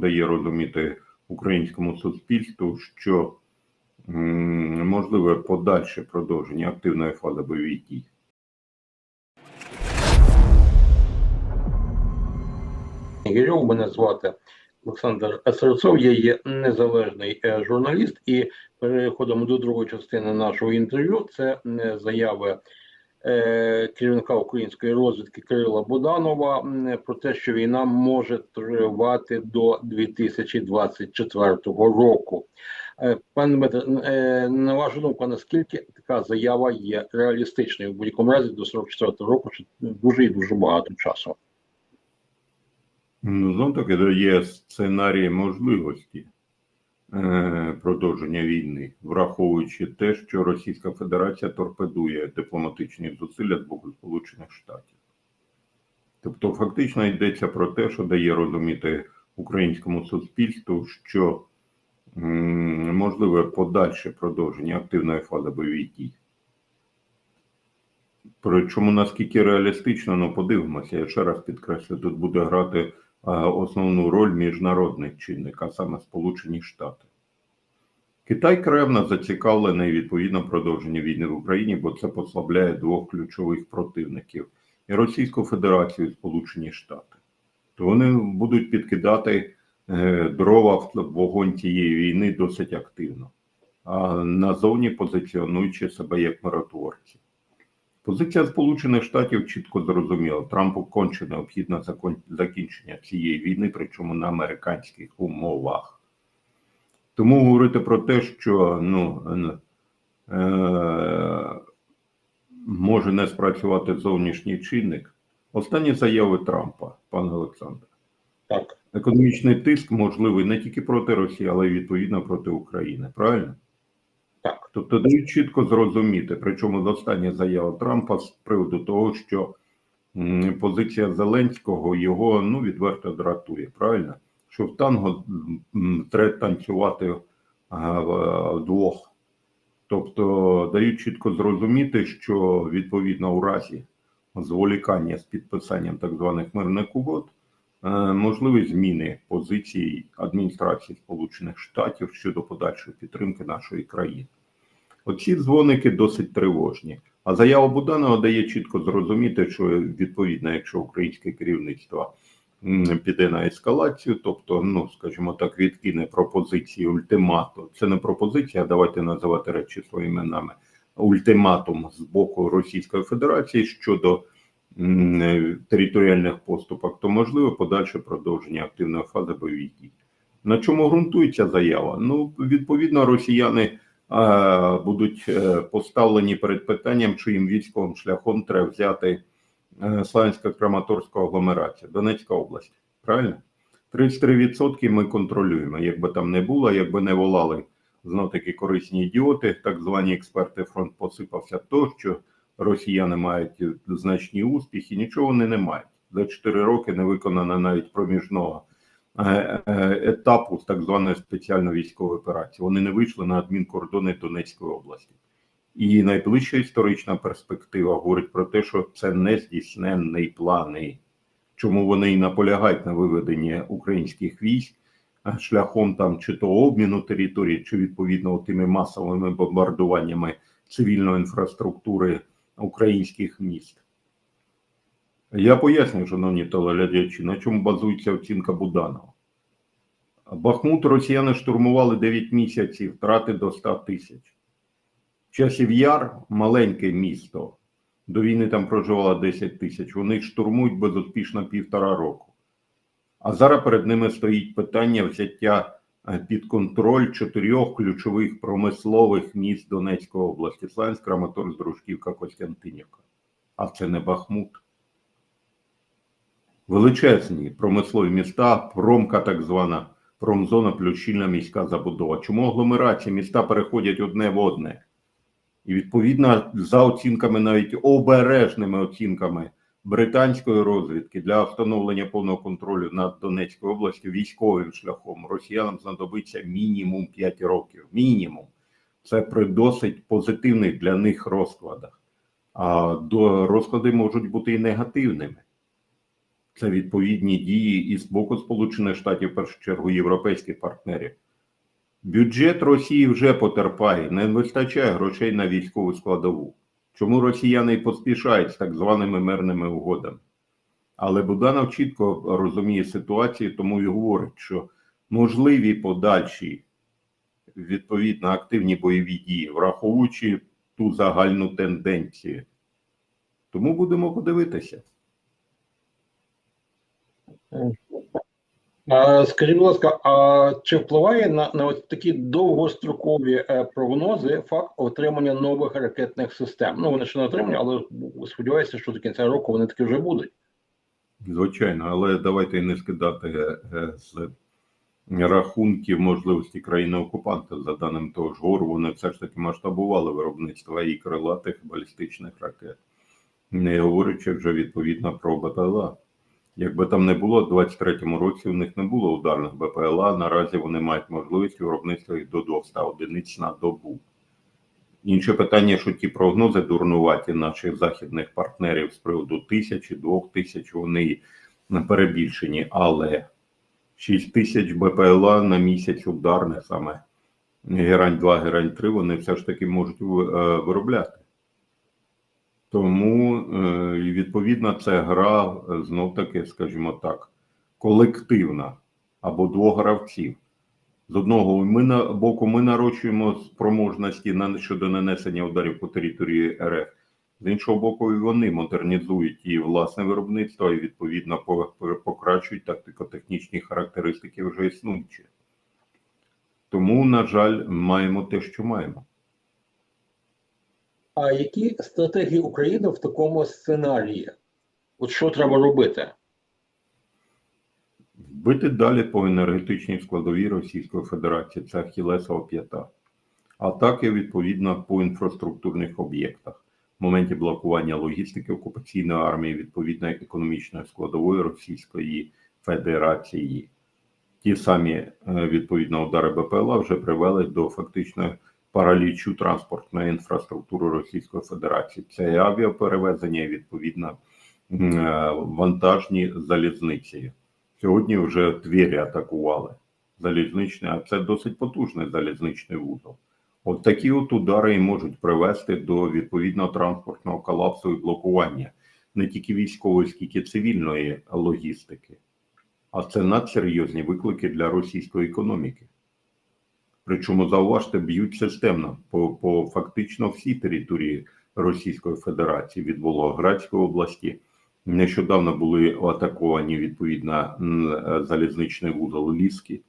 дає розуміти українському суспільству, що можливе подальше продовження активної фази бойових дій. Гірьов, мене звати Олександр Серцов, я є незалежний е, журналіст, і переходимо до другої частини нашого інтерв'ю. Це е, заяви керівника української розвідки Кирила Буданова про те, що війна може тривати до 2024 року. Е, Пане Дмитре, е, на вашу думку, наскільки така заява є реалістичною в будь-якому разі до 44 року, що дуже і дуже багато часу? Ну, знов таки дає сценарій можливості е, продовження війни, враховуючи те, що Російська Федерація торпедує дипломатичні зусилля з боку Сполучених Штатів. Тобто, фактично йдеться про те, що дає розуміти українському суспільству, що можливе подальше продовження активної фази бойових дій. Причому наскільки реалістично, ну подивимося, я ще раз підкреслю, тут буде грати основну роль міжнародний чинник, а саме Сполучені Штати. Китай кревно зацікавлений відповідно продовження війни в Україні, бо це послабляє двох ключових противників і Російську Федерацію і Сполучені Штати. То вони будуть підкидати е, дрова в вогонь цієї війни досить активно, а назовні позиціонуючи себе як миротворці. Позиція Сполучених Штатів чітко зрозуміла. Трампу конче необхідне закінчення цієї війни, причому на американських умовах. Тому говорити про те, що ну, е, може не спрацювати зовнішній чинник. Останні заяви Трампа, пане Олександре. Так. Економічний тиск можливий не тільки проти Росії, але й відповідно проти України. Правильно? Так. Тобто дають чітко зрозуміти, причому остання заява Трампа з приводу того, що позиція Зеленського його ну відверто дратує, правильно? Що в танго треба танцювати вдвох. Тобто дають чітко зрозуміти, що відповідно у разі зволікання з підписанням так званих мирних угод е, можливі зміни позиції адміністрації Сполучених Штатів щодо подальшої підтримки нашої країни. Оці дзвоники досить тривожні. А заява Буданова дає чітко зрозуміти, що відповідно, якщо українське керівництво піде на ескалацію, тобто, ну скажімо так, відкине пропозиції ультимату. Це не пропозиція, давайте називати речі своїми іменами. Ультиматум з боку Російської Федерації щодо е, територіальних поступок, то можливо подальше продовження активної фази бойових дій. На чому ґрунтується заява? Ну, відповідно, росіяни а, будуть е, поставлені перед питанням, чи їм військовим шляхом треба взяти е, Славянсько-Краматорську агломерацію, Донецька область. Правильно? 33% ми контролюємо. Якби там не було, якби не волали знов таки корисні ідіоти, так звані експерти, фронт посипався то, що росіяни мають значні успіхи, нічого вони не мають. За 4 роки не виконано навіть проміжного е, е, етапу так званої спеціальної військової операції. Вони не вийшли на адмінкордони Донецької області. І найближча історична перспектива говорить про те, що це не здійсненний плани. Чому вони і наполягають на виведенні українських військ е, шляхом там чи то обміну території, чи відповідно тими масовими бомбардуваннями цивільної інфраструктури українських міст. Я поясню, шановні телеглядачі, на чому базується оцінка Буданова. Бахмут росіяни штурмували 9 місяців, втрати до 100 тисяч. Часів Яр маленьке місто. До війни там проживало 10 тисяч. Вони штурмують безуспішно півтора року. А зараз перед ними стоїть питання взяття під контроль чотирьох ключових промислових міст Донецької області: Славянськ, Краматорськ, Дружківка, Костянтинівка. А це не Бахмут. Величезні промислові міста, промка так звана, промзона плюс щільна міська забудова. Чому агломерації міста переходять одне в одне? І відповідно, за оцінками, навіть обережними оцінками британської розвідки для встановлення повного контролю над Донецькою областю військовим шляхом росіянам знадобиться мінімум 5 років. Мінімум. Це при досить позитивних для них розкладах. А до розклади можуть бути і негативними. Це відповідні дії і з боку Сполучених Штатів, в першу чергу, європейських партнерів. Бюджет Росії вже потерпає, не вистачає грошей на військову складову. Чому росіяни поспішають з так званими мирними угодами? Але Буданов чітко розуміє ситуацію, тому і говорить, що можливі подальші відповідно активні бойові дії, враховуючи ту загальну тенденцію. Тому будемо подивитися. Скажіть, будь ласка, а чи впливає на, на от такі довгострокові е, прогнози факт отримання нових ракетних систем? Ну вони ще не отримані, але сподіваюся, що до кінця року вони таки вже будуть. Звичайно, але давайте не скидати е, з рахунків можливості країни-окупанта. За даним того ж ГОР, вони все ж таки масштабували виробництво і крилатих балістичних ракет, не говорячи вже відповідно про БПЛА. Якби там не було, в 23-му році у них не було ударних БПЛА. Наразі вони мають можливість виробництва їх до 200 одиниць на добу. Інше питання, що ті прогнози дурнуваті наших західних партнерів з приводу тисячі, двох тисяч, вони перебільшені, але 6 тисяч БПЛА на місяць ударне саме Герань 2, Герань 3, вони все ж таки можуть е, виробляти. Тому, е, відповідно, це гра знов таки, скажімо так, колективна або двох гравців. З одного ми на боку ми нарощуємо спроможності на щодо нанесення ударів по території РФ. З іншого боку, і вони модернізують і власне виробництво, і відповідно по- по- покращують тактико-технічні характеристики вже існуючі. Тому, на жаль, маємо те, що маємо. А які стратегії України в такому сценарії? От що треба робити? Бити далі по енергетичній складовій Російської Федерації це Ахілесова п'ята. Атаки відповідно по інфраструктурних об'єктах. В моменті блокування логістики окупаційної армії відповідно економічної складової Російської Федерації. Ті самі е, відповідно удари БПЛА вже привели до фактично паралічу транспортної інфраструктури Російської Федерації. Це і авіаперевезення, і відповідно е, вантажні залізниці. Сьогодні вже Твері атакували залізничний, а це досить потужний залізничний вузол. От такі от удари і можуть привести до відповідного транспортного колапсу і блокування не тільки військової, скільки цивільної логістики. А це надсерйозні виклики для російської економіки. Причому, зауважте, б'ють системно по, по фактично всій території Російської Федерації від Волоградської області. Нещодавно були атаковані відповідно залізничний вузол Ліски,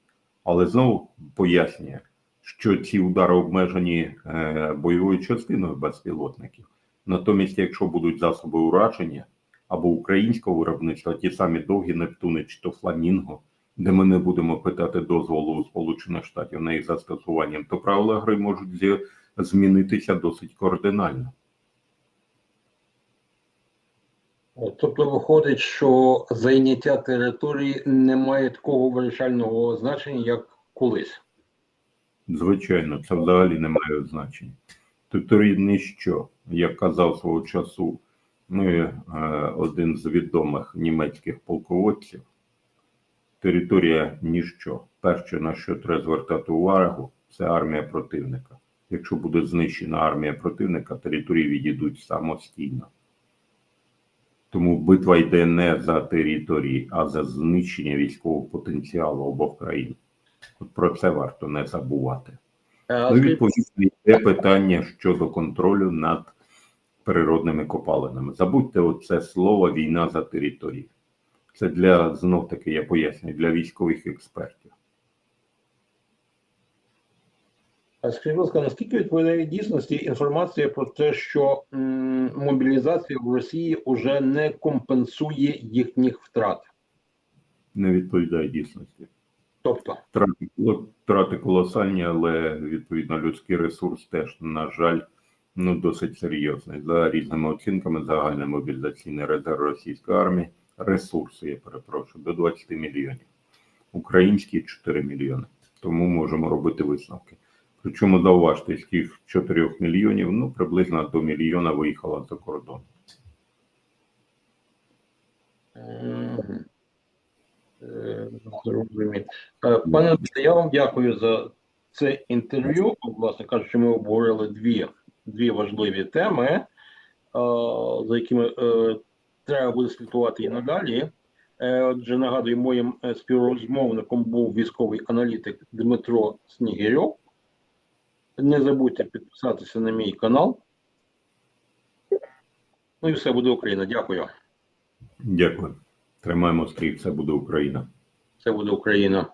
але знову пояснює, що ці удари обмежені е, бойовою частиною безпілотників. Натомість, якщо будуть засоби ураження або українського виробництва, ті самі довгі Нептуни чи то Фламінго, де ми не будемо питати дозволу у Сполучених Штатів на їх застосуванням, то правила гри можуть змінитися досить кардинально. Тобто виходить, що зайняття території не має такого вирішального значення, як колись. Звичайно, це взагалі не має значення. Території ніщо, як казав свого часу ну, один з відомих німецьких полководців, територія ніщо. Перше, на що треба звертати увагу, це армія противника. Якщо буде знищена армія противника, території відійдуть самостійно. Тому битва йде не за території, а за знищення військового потенціалу обох країн. От про це варто не забувати. Е, Ну, і відповідно, йде питання щодо контролю над природними копалинами. Забудьте оце слово війна за територію. Це для знов таки, я пояснюю, для військових експертів. а скажіть, будь ласка, наскільки відповідає дійсності інформація про те, що м, мобілізація в Росії вже не компенсує їхніх втрат? Не відповідає дійсності. Тобто, Втрати, втрати колосальні, але відповідно людський ресурс теж, на жаль, ну досить серйозний. За різними оцінками, загальний мобілізаційний резерв російської армії, ресурси, я перепрошую, до 20 мільйонів. Українські 4 мільйони. Тому можемо робити висновки. Причому зауважте, з тих 4 мільйонів, ну приблизно до мільйона виїхало за кордон. Е, Пане я вам дякую за це інтерв'ю. Власне кажучи, ми обговорили дві, дві важливі теми, е, за якими е, треба буде слідкувати і надалі. Е, Отже, нагадую, моїм е, співрозмовником був військовий аналітик Дмитро Снігирьов. Не забудьте підписатися на мій канал. Ну і все буде Україна. Дякую. Дякую. Тримаємо стрій, це буде Україна. Це буде Україна.